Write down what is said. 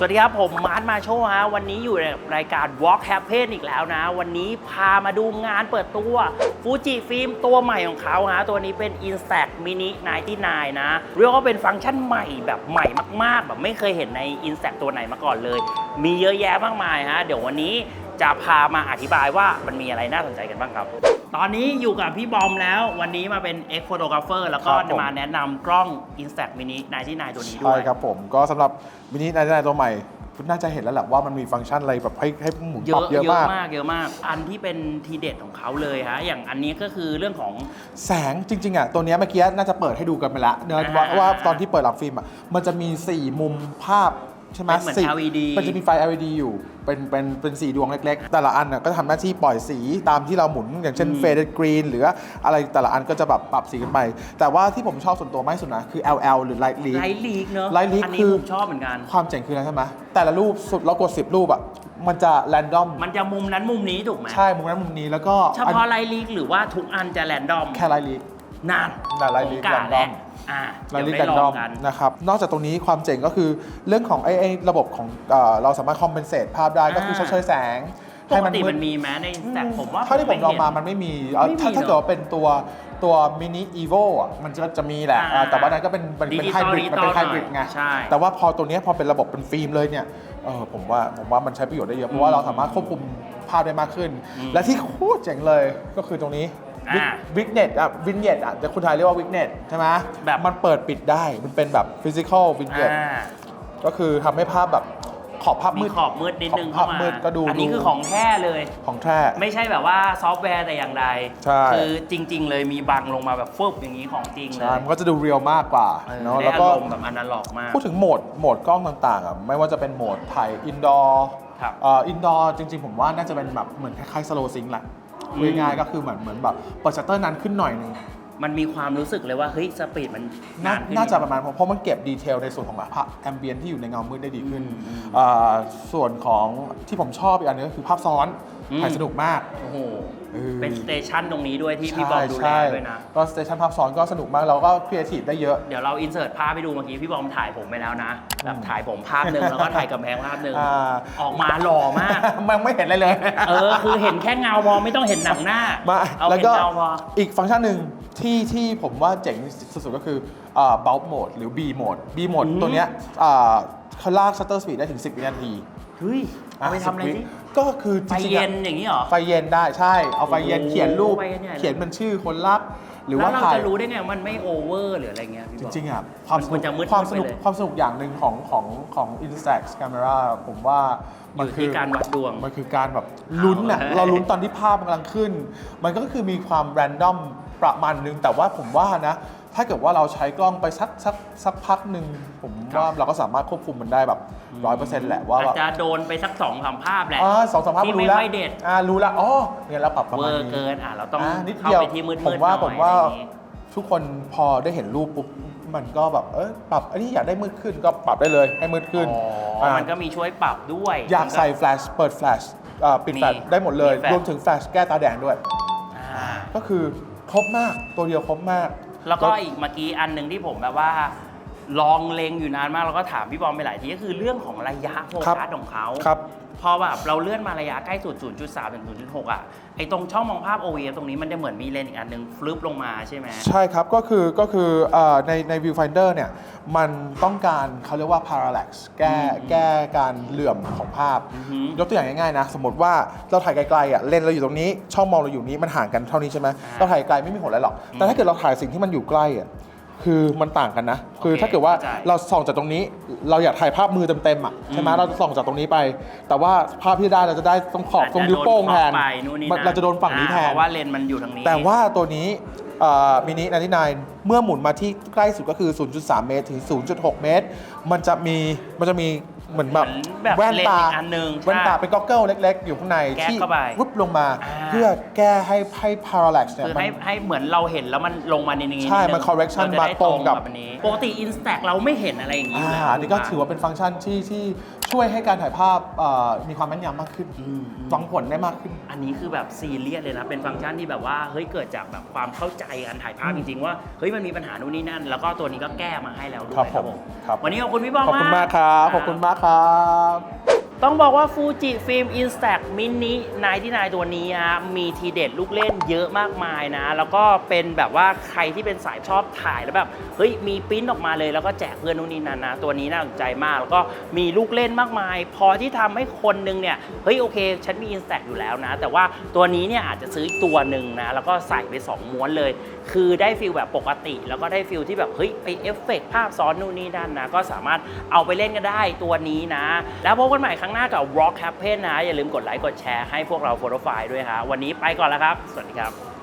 สวัสดีครับ ผมมาร์ทมาโชฮะวันนี้อยู่ในรายการ Walk Happen อีกแล้วนะ วันนี้พามาดูงานเปิดตัวฟูจิฟิล์มตัวใหม่ของเขาฮะตัวนี้เป็น Instax Mini 99 นะ เรียกว่าเป็นฟังก์ชันใหม่แบบใหม่มาก ๆ แบบไม่เคยเห็นใน Instax ตัวไหนมาก่อนเลย มีเยอะแยะมากมายฮะ เดี๋ยววันนี้ จะพามาอธิบายว่ามันมีอะไรน่าสนใจกันบ้างครับ ตอนนี้อยู่กับพี่บอมแล้ววันนี้มาเป็น X Photographer แล้วก็ครับผม มาแนะนำกล้อง Instax Mini 99ตัวนี้ด้ใช่วย ครับผมก็สำหรับมินินายตัวใหม่คุณน่าจะเห็นแล้วแหละว่ามันมีฟังก์ชันอะไรแบบให้ให้หมุนเยปรัอะบเยอะเยอะมาก มากเยอะมาก อันที่เป็นทีเด็ดของเขาเลยฮะอย่างอันนี้ก็คือเรื่องของ แสงจริง ๆ อะ ตัวเนี้ยเมื่อกี้น่าจะเปิดให้ดูกันไปแล้วเนอะอ่าว่าว่าตอนที่เปิดหลังฟิล์มอะมันจะมี 4 มุมภาพ ใช่ไหมเป็นเหมือนสี่ LED มันจะมีไฟ LED อยู่ เป็นเป็นเป็นสีดวงเล็กๆ แต่ละอันน่ะก็ทำหน้าที่ปล่อยสีตามที่เราหมุนอย่างเช่นอืม faded green หรืออะไรแต่ละอันก็จะแบบปรับสีกันไป แต่ว่าที่ผมชอบส่วนตัวมากที่สุดนะ คือ LL หรือ light leak ไลท์ลีกเนอะ Light Leak อันนี้คือ ผมชอบเหมือนกัน ความเจ๋งคืออะไรใช่ไหมแต่ละรูปสุดเรากด 10 รูปอะมันจะ random มันจะมุมนั้นมุมนี้ถูกไหมใช่มุมนั้นมุมนี้แล้วก็เฉพาะไลท์ลีกหรือว่าทุกอันจะแรนดอม แค่ไลลีก นานแต่ Light Leak ผมกะแล้ว random อ่าไลเดี๋ยวลีกได้กันลดอองมกันนะครับ นอกจากตรงนี้ความเจ๋งก็คือเรื่องของไอ้ไอ้ระบบของเอ่อเราสามารถคอมเพนเซตภาพได้ก็คืออ่าชดเชยแสงปกติมันมีไหมในแต่ผมว่าเท่าที่ผมลองมาไเห็นมันไม่มีเอ่อไม่มีถ้าถ้าเนอะเกิดว่าเป็นตัวตัวมินิอีโวอะมันจะจะมีแหละอ่าอ่าแต่ว่านั้นก็เป็นเป็นเป็นไฮ Digital บริดมันเป็น Digital ไฮบริดไง ใช่ แต่ว่าพอตัวเนี้ยพอเป็นระบบเป็นฟิล์มเลยเนี่ยเออผมว่าผมว่ามันใช้ประโยชน์ได้เยอะ เพราะว่าเราสามารถควบคุมภาพได้มากขึ้น อืม และที่โคตรเจ๋งเลยก็คือตรงนี้ อ่า วิกเน็ตอะวินเน็ตอะแต่คนไทยเรียกว่าวิกเน็ตใช่ไหมแบบ มันเปิดปิดได้มันเป็นแบบฟิสิกอลวินเน็ตอ่าก็คือทำให้ภาพแบบขอบภาพมีมืด ขอบมืดนิดนึงขอบเข้าภาพมามืดก็ดูอันนี้ดู คือของแท้เลย ของแท้ ไม่ใช่แบบว่าซอฟต์แวร์แต่อย่างใดใช่ คือจริง ๆ เลยมีบังลงมาแบบฟึบอย่างนี้ของจริงเลใช่ยมันก็จะดูเรียลมากกว่าเออเนาะได้แล้วอาก็รมณ์แบบอนาล็อกมาก พูดถึงโหมด โหมดกล้องต่างๆอะ ไม่ว่าจะเป็นโหมดถ่ายอินดอร์ครับ เอ่ออินดอร์จริงๆ ผมว่าน่าจะเป็นแบบเหมือนคล้ายๆสโลซิงแหละอืม พูดง่ายๆก็คือเหมือนเหมือนแบบเปิดชัตเตอร์นานขึ้นหน่อยหนึง มันมีความรู้สึกเลยว่าเฮ้ยสปีดมันน่านขึ้ น่าจะประมาณเพราะมันเก็บดีเทลในส่วนของแบบแอมเบียนที่อยู่ในเงามืดได้ดีขึ้นอืมอืมอ่าส่วนของที่ผมชอบอีกอันนึงก็คือภาพซ้อนอืม ถ่ายสนุกมาก โอ้โหเออ เป็นสเตชันตรงนี้ด้วยที่พี่บอมดูแลใช่ด้วยนะ ก็สเตชันภาพซ้อนก็สนุกมากเราก็ครีเอทีฟได้เยอะ เดี๋ยวเราอินเสิร์ตภาพไปดูเมื่อกี้พี่บอมถ่ายผมไปแล้วนะแบบอืมถ่ายผมภาพหนึ่งแล้วก็ถ่ายกำแพงภาพหนึ่งอ่า ออกมาหล่อมาก มันไม่เห็นอะไรเลย เออ คือเห็นแค่เงาพอไม่ต้องเห็นหนังหน้ามาเอาแล้วเห็นก็เงาพออีกฟังก์ชันหนึ่งที่ที่ผมว่าเจ๋งสุดๆก็คืออ่า bulb mode หรือ B mode B mode อืม ตัวเนี้ยอ่าเขาลาก shutter speed ได้ถึง 10 วินาทีเฮ้ยเอาไปทำอะไร10วิสิก็คือจไฟริงๆเย็อะ นอย่างนี้เหรอ ไฟเย็นได้ใช่ เอาไฟเย็นโอ้โหเขียนรูป ไฟเย็นเนี่ย เขียนเป็นชื่อคนรับ หรือแล้ว่าวเราถ่ายจะรู้ได้ไงว่ามันไม่โอเวอร์หรืออะไรเงี้ยพี่จบอมริงๆอะความมันสควนุรกจะมืดความสนุกไปเลย ความสนุกอย่างหนึ่งของของของ Instax Camera ผมว่าอมันยู่คืที่อ การวัดดวง มันคือการแบบลุ้นอะเอาเราลุ้นตอนที่ภาพมันกำลังขึ้น มันก็คือมีความแรนดอม ประมาณนึง แต่ว่าผมว่านะ ถ้าเกิดว่าเราใช้กล้องไปสักสักสักพักหนึ่งผมว่าเราก็สามารถควบคุมมันได้แบบร้อยเปอร์เซ็นต์แหละว่าอาจแบบจะโดนไปสักสองสามภาพแหละอ่าสองสามภาพที่รู้ไม่แล้วค่อยเด็ดอ่ารู้แล้วอ๋อเนี่ยเราปรับประเวมาอณร์นี้เกินอะเราต้องอ่านิดเข้าเดียวไปที่มืดๆผมว่าหน่อยผมว่าอะไรอย่างงี้ทุกคนพอได้เห็นรูปปุ๊บมันก็แบบเออปรับอันนี้อยากได้มืดขึ้นก็ปรับได้เลยให้มืดขึ้นอ๋ออ่ามันก็มีช่วยปรับด้วย อยากใส่แฟลชเปิดแฟลชอ่าปิดแฟลชมีได้หมดเลยมีแฟลชรวมถึงแฟลชแก้ตาแดงด้วยอ่าก็คือ ครบมากตัวเดียวครบมาก แล้วก็อีกเมื่อกี้อันหนึ่งที่ผมแบบว่า ลองเลงอยู่นานมากแล้วก็ถามพี่บอมไปหลายทีก็คือเรื่องของระยะโฟครับกัสของเขาครับพอแบบเราเลื่อนมาระยะใกล้สุด 0.3 ถึง 0.6 อะ ไอ้ตรงช่องมองภาพ OEF ตรงนี้มันจะเหมือนมีเลนส์อีกอันหนึ่งฟลุปลงมาใช่ไหม ใช่ครับ ก็คือก็คือเอ่อในใน viewfinder เนี่ย มันต้องการเขาเรียกว่า parallax แก้อืมแก้การเหลื่อมของภาพอือหือยกตัวอย่างง่ายๆนะ สมมติว่าเราถ่ายไกลๆอะเลนส์เราอยู่ตรงนี้ ช่องมองเราอยู่นี้มันห่างกันเท่านี้ใช่ไหมอ่าเราถ่ายไกลไม่มีผลอะไรหรอก แต่ถ้าเกิดเราถ่ายสิ่งที่มันอยู่ใกล้อะ คือมันต่างกันนะ คือโอเคถ้าเกิดว่าเข้าใจ เราส่องจากตรงนี้ เราอยากถ่ายภาพมือเต็มๆอะใช่ไหมอืมเราจะส่องจากตรงนี้ไป แต่ว่าภาพที่ได้เราจะได้ตรงขอบตรงนิ้วโป้งแทนอาจจะโดนขอบไปนู่นนี่มันนั่นเราจะโดนฝั่งนี้แทอ่าเพนราะว่าเลนส์มันอยู่ทางนี้ แต่ว่าตัวนี้มินินันที่นเมื่อหมุนมาที่ใกล้สุดก็คือ 0.3 เมตร ถึง 0.6 เมตร มันจะมีมันจะมีเหมือนแบบเหมือนแบบแว่นตาเลนส์อีกอันหนึ่งใช่แว่นตาเป็นก็อกเกิลเล็ก ๆ อยู่ข้างในแก๊ปที่เข้าไปวุบลงมา อ่า เพื่อแก้ให้ให้ parallax เนี่ยคือมัน ให้ให้เหมือนเราเห็นแล้วมันลงมาในนี้ใช่ดงมัน correction เจะได้มาตรงกับ อันนี้ปกติ Instax เราไม่เห็นอะไรอย่างนี้อยู่อ่าแล้วอันนี่ก็ถือว่าเป็นฟังก์ชันที่ที่ช่วยให้การถ่ายภาพเอ่อมีความแม่นยำมากขึ้นอืมอืม หวังผลได้มากขึ้น อันนี้คือแบบซีเรียสเลยนะ เป็นฟังก์ชันที่แบบว่าเฮ้ยเกิดจากแบบความเข้าใจการถ่ายภาพจริง ๆ ว่าเฮ้ยมันมีปัญหานู่นนี่นั่น แล้วก็ตัวนี้ก็แก้มาให้แล้วด้วยครับครับผผมมครับ วันนี้ขอบคุณพี่บอมขอบคุณมากครับ ขอบคุณมากครับ ต้องบอกว่าฟูจิฟิล์ม Instax Mini 99ตัวนี้ฮะมีทีเด็ดลูกเล่นเยอะมากมายนะ แล้วก็เป็นแบบว่าใครที่เป็นสายชอบถ่ายแล้วแบบ เฮ้ย มีปิ้นออกมาเลยแล้วก็แจกเพื่อนนู่นนี่นั่นนะ ตัวนี้น่าสนใจมาก แล้วก็มีลูกเล่นมากมาย พอที่ทำให้คนนึงเนี่ย เฮ้ย โอเค ฉันมี Instax อยู่แล้วนะ แต่ว่าตัวนี้เนี่ยอาจจะซื้ออีกตัวหนึ่งนะ แล้วก็ใส่ไป 2 ม้วนเลย คือได้ฟิลแบบปกติ แล้วก็ได้ฟิลที่แบบเฮ้ยไปเอฟเฟกต์ภาพซ้อนนู่นนี่นั่นนะก็สามารถเอาไปเล่นกันได้ตัวนี้นะ แล้วพบกันใหม่ครั้ง้งหน้ากับ Rock Happen นะ อย่าลืมกดไลค์กดแชร์ให้พวกเราโฟโตไฟลด้วยฮะวันนี้ไปก่อนแล้วครับ สวัสดีครับ